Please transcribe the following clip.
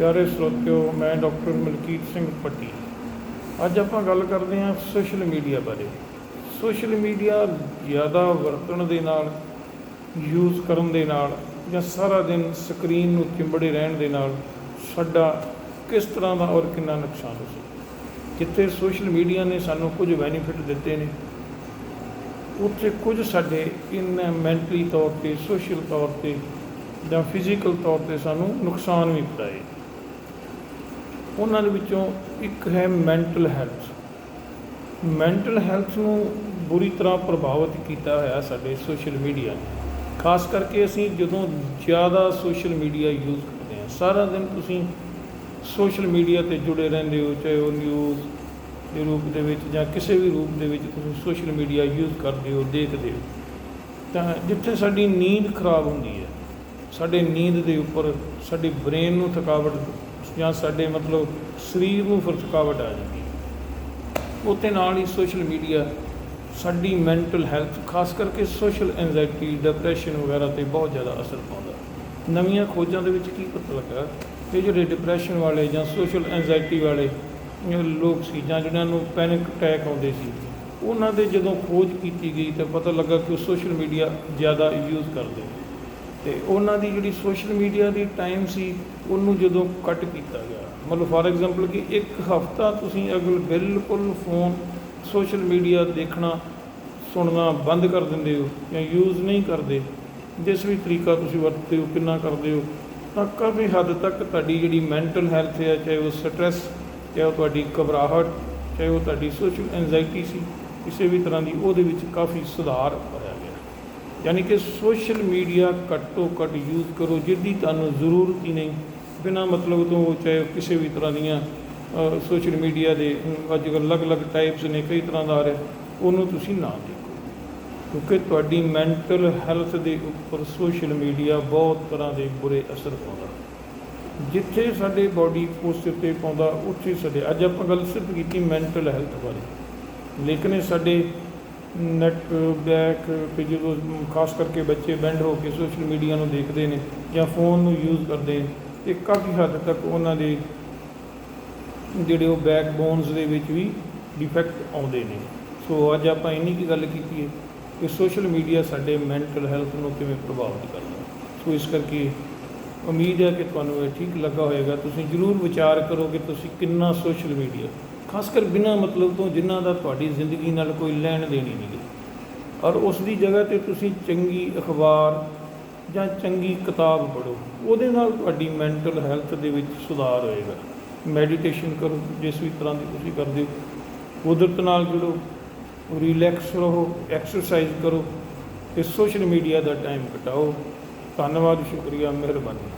ਪਿਆਰੇ ਸਰੋਤਿਓ, ਮੈਂ ਡਾਕਟਰ ਮਲਕੀਤ ਸਿੰਘ ਪੱਟੀ। ਅੱਜ ਆਪਾਂ ਗੱਲ ਕਰਦੇ ਹਾਂ ਸੋਸ਼ਲ ਮੀਡੀਆ ਬਾਰੇ। ਸੋਸ਼ਲ ਮੀਡੀਆ ਜ਼ਿਆਦਾ ਵਰਤਣ ਦੇ ਨਾਲ ਯੂਜ਼ ਕਰਨ ਦੇ ਨਾਲ ਜਾਂ ਸਾਰਾ ਦਿਨ ਸਕਰੀਨ ਨੂੰ ਚਿੰਬੜੇ ਰਹਿਣ ਦੇ ਨਾਲ ਸਾਡਾ ਕਿਸ ਤਰ੍ਹਾਂ ਦਾ ਔਰ ਕਿੰਨਾ ਨੁਕਸਾਨ ਹੋ ਸਕਦਾ। ਜਿੱਥੇ ਸੋਸ਼ਲ ਮੀਡੀਆ ਨੇ ਸਾਨੂੰ ਕੁਝ ਬੈਨੀਫਿਟ ਦਿੱਤੇ ਨੇ, ਉੱਥੇ ਕੁਝ ਸਾਡੇ ਇਨ ਮੈਂਟਲੀ ਤੌਰ ਤੇ ਸੋਸ਼ਲ ਤੌਰ ਤੇ ਜਾਂ ਫਿਜ਼ੀਕਲ ਤੌਰ ਤੇ ਸਾਨੂੰ ਨੁਕਸਾਨ ਵੀ ਪਹੁੰਚਾਏ। ਉਹਨਾਂ ਦੇ ਵਿੱਚੋਂ ਇੱਕ ਹੈ ਮੈਂਟਲ ਹੈਲਥ ਮੈਂਟਲ ਹੈਲਥ ਨੂੰ ਬੁਰੀ ਤਰ੍ਹਾਂ ਪ੍ਰਭਾਵਿਤ ਕੀਤਾ ਹੋਇਆ ਸਾਡੇ ਸੋਸ਼ਲ ਮੀਡੀਆ ਨੇ। ਖਾਸ ਕਰਕੇ ਅਸੀਂ ਜਦੋਂ ਜ਼ਿਆਦਾ ਸੋਸ਼ਲ ਮੀਡੀਆ ਯੂਜ਼ ਕਰਦੇ ਹਾਂ, ਸਾਰਾ ਦਿਨ ਤੁਸੀਂ ਸੋਸ਼ਲ ਮੀਡੀਆ ਤੇ ਜੁੜੇ ਰਹਿੰਦੇ ਹੋ, ਚਾਹੇ ਉਹ ਨਿਊਜ਼ ਦੇ ਰੂਪ ਦੇ ਵਿੱਚ ਜਾਂ ਕਿਸੇ ਵੀ ਰੂਪ ਦੇ ਵਿੱਚ ਤੁਸੀਂ ਸੋਸ਼ਲ ਮੀਡੀਆ ਯੂਜ਼ ਕਰਦੇ ਹੋ, ਦੇਖਦੇ ਹੋ, ਤਾਂ ਜਿੱਥੇ ਸਾਡੀ ਨੀਂਦ ਖਰਾਬ ਹੁੰਦੀ ਹੈ, ਸਾਡੇ ਨੀਂਦ ਦੇ ਉੱਪਰ ਸਾਡੀ ਬ੍ਰੇਨ ਨੂੰ ਥਕਾਵਟ ਜਾਂ ਸਾਡੇ ਮਤਲਬ ਸਰੀਰ ਨੂੰ ਫਿਰ ਥਕਾਵਟ ਆ ਜਾਂਦੀ ਹੈ। ਉਹਦੇ ਨਾਲ ਹੀ ਸੋਸ਼ਲ ਮੀਡੀਆ, ਸਾਡੀ ਮੈਂਟਲ ਹੈਲਥ, ਖਾਸ ਕਰਕੇ ਸੋਸ਼ਲ ਐਂਜ਼ਾਇਟੀ, ਡਿਪਰੈਸ਼ਨ ਵਗੈਰਾ ਤੇ ਬਹੁਤ ਜ਼ਿਆਦਾ ਅਸਰ ਪਾਉਂਦਾ। ਨਵੀਆਂ ਖੋਜਾਂ ਦੇ ਵਿੱਚ ਕੀ ਪਤਾ ਲੱਗਾ? ਕਿ ਜਿਹੜੇ ਡਿਪਰੈਸ਼ਨ ਵਾਲੇ ਜਾਂ ਸੋਸ਼ਲ ਐਂਜ਼ਾਇਟੀ ਵਾਲੇ ਲੋਕ ਸੀ ਜਾਂ ਜਿਨ੍ਹਾਂ ਨੂੰ ਪੈਨਿਕ ਅਟੈਕ ਆਉਂਦੇ ਸੀ, ਉਹਨਾਂ ਦੇ ਜਦੋਂ ਖੋਜ ਕੀਤੀ ਗਈ ਤਾਂ ਪਤਾ ਲੱਗਾ ਕਿ ਉਹ ਸੋਸ਼ਲ ਮੀਡੀਆ ਜ਼ਿਆਦਾ ਯੂਜ਼ ਕਰਦੇ ਤੇ ਉਹਨਾਂ ਦੀ ਜਿਹੜੀ ਸੋਸ਼ਲ ਮੀਡੀਆ ਦੀ ਟਾਈਮ ਸੀ, ਉਹਨੂੰ ਜਦੋਂ ਕੱਟ ਕੀਤਾ ਗਿਆ। ਮਤਲਬ ਫਾਰ ਐਗਜ਼ਾਮਪਲ ਕਿ ਇੱਕ ਹਫਤਾ ਤੁਸੀਂ ਅਗਲ ਬਿਲਕੁਲ ਫੋਨ ਸੋਸ਼ਲ ਮੀਡੀਆ ਦੇਖਣਾ, ਸੁਣਨਾ ਬੰਦ ਕਰ ਦਿੰਦੇ ਹੋ ਜਾਂ ਯੂਜ਼ ਨਹੀਂ ਕਰਦੇ, ਜਿਸ ਵੀ ਤਰੀਕਾ ਤੁਸੀਂ ਵਰਤਦੇ ਹੋ, ਕਿੰਨਾ ਕਰਦੇ ਹੋ, ਤਾਂ ਕਾਫੀ ਹੱਦ ਤੱਕ ਤੁਹਾਡੀ ਜਿਹੜੀ ਮੈਂਟਲ ਹੈਲਥ ਹੈ, ਚਾਹੇ ਉਹ ਸਟ੍ਰੈਸ ਚਾਹੇ ਉਹ ਤੁਹਾਡੀ ਘਬਰਾਹਟ, ਚਾਹੇ ਉਹ ਤੁਹਾਡੀ ਸੋਸ਼ਲ ਐਂਜ਼ਾਇਟੀ ਸੀ, ਕਿਸੇ ਵੀ ਤਰ੍ਹਾਂ ਦੀ ਉਹਦੇ ਵਿੱਚ ਕਾਫੀ ਸੁਧਾਰ ਹੋਇਆ। ਯਾਨੀ ਕਿ ਸੋਸ਼ਲ ਮੀਡੀਆ ਘੱਟ ਤੋਂ ਘੱਟ ਯੂਜ਼ ਕਰੋ ਜਿਹਦੀ ਤੁਹਾਨੂੰ ਜ਼ਰੂਰਤ ਹੀ ਨਹੀਂ। ਬਿਨਾਂ ਮਤਲਬ ਤੋਂ ਚਾਹੇ ਕਿਸੇ ਵੀ ਤਰ੍ਹਾਂ ਦੀਆਂ ਸੋਸ਼ਲ ਮੀਡੀਆ ਦੇ ਅੱਜ ਕੱਲ੍ਹ ਅਲੱਗ-ਅਲੱਗ ਟਾਈਪਸ ਨੇ, ਕਈ ਤਰ੍ਹਾਂ ਦਾ ਆ ਰਿਹਾ। ਉਹਨੂੰ ਤੁਸੀਂ ਨਾ ਦੇਖੋ। ਕਿਉਂਕਿ ਤੁਹਾਡੀ ਮੈਂਟਲ ਹੈਲਥ ਦੇ ਉੱਪਰ ਸੋਸ਼ਲ ਮੀਡੀਆ ਬਹੁਤ ਤਰ੍ਹਾਂ ਦੇ ਬੁਰੇ ਅਸਰ ਪਾਉਂਦਾ। ਜਿੱਥੇ ਸਾਡੇ ਬਾਡੀ ਪੋਸਚਰ ਤੇ ਪਾਉਂਦਾ, ਉੱਥੇ ਸਾਡੇ, ਅੱਜ ਆਪਾਂ ਗੱਲ ਸਿਰਫ ਕੀਤੀ ਮੈਂਟਲ ਹੈਲਥ ਬਾਰੇ। ਲੇਕਿਨ ਇਹ ਸਾਡੇ ਨੈਟ, ਬੈਕ, ਤੇ ਜਦੋਂ ਖਾਸ ਕਰਕੇ ਬੱਚੇ ਬੈਂਡ ਹੋ ਕੇ ਸੋਸ਼ਲ ਮੀਡੀਆ ਨੂੰ ਦੇਖਦੇ ਨੇ ਜਾਂ ਫੋਨ ਨੂੰ ਯੂਜ਼ ਕਰਦੇ ਨੇ ਤੇ ਕਾਫੀ ਹੱਦ ਤੱਕ ਉਹਨਾਂ ਦੇ ਜਿਹੜੇ ਉਹ ਬੈਕ ਬੋਨਸ ਦੇ ਵਿੱਚ ਵੀ ਡਿਫੈਕਟ ਆਉਂਦੇ ਨੇ। ਸੋ ਅੱਜ ਆਪਾਂ ਇੰਨੀ ਕੀ ਗੱਲ ਕੀਤੀ ਹੈ ਕਿ ਸੋਸ਼ਲ ਮੀਡੀਆ ਸਾਡੇ ਮੈਂਟਲ ਹੈਲਥ ਨੂੰ ਕਿਵੇਂ ਪ੍ਰਭਾਵਿਤ ਕਰਦਾ ਸੋ ਇਸ ਕਰਕੇ ਉਮੀਦ ਹੈ ਕਿ ਤੁਹਾਨੂੰ ਇਹ ਠੀਕ ਲੱਗਾ ਹੋਵੇਗਾ। ਤੁਸੀਂ ਜ਼ਰੂਰ ਵਿਚਾਰ ਕਰੋ ਕਿ ਤੁਸੀਂ ਕਿੰਨਾ ਸੋਸ਼ਲ ਮੀਡੀਆ ਖਾਸ ਕਰ ਬਿਨਾਂ ਮਤਲਬ ਤੋਂ ਜਿਨ੍ਹਾਂ ਦਾ ਤੁਹਾਡੀ ਜ਼ਿੰਦਗੀ ਨਾਲ ਕੋਈ ਲੈਣ ਦੇਣੀ ਨਹੀਂ। ਗੀ ਔਰ ਉਸ ਦੀ ਜਗ੍ਹਾ ਤੇ ਤੁਸੀਂ ਚੰਗੀ ਅਖਬਾਰ ਜਾਂ ਚੰਗੀ ਕਿਤਾਬ ਪੜ੍ਹੋ, ਉਹਦੇ ਨਾਲ ਤੁਹਾਡੀ ਮੈਂਟਲ ਹੈਲਥ ਦੇ ਵਿੱਚ ਸੁਧਾਰ ਹੋਏਗਾ। ਮੈਡੀਟੇਸ਼ਨ ਕਰੋ, ਜਿਸ ਵੀ ਤਰ੍ਹਾਂ ਦੀ ਤੁਸੀਂ ਕਰਦੇ ਹੋ। ਕੁਦਰਤ ਨਾਲ ਜੁੜੋ ਰਿਲੈਕਸ ਰਹੋ ਐਕਸਰਸਾਈਜ਼ ਕਰੋ ਤੇ ਸੋਸ਼ਲ ਮੀਡੀਆ ਦਾ ਟਾਈਮ ਘਟਾਓ। ਧੰਨਵਾਦ, ਸ਼ੁਕਰੀਆ, ਮਿਹਰਬਾਨੀ।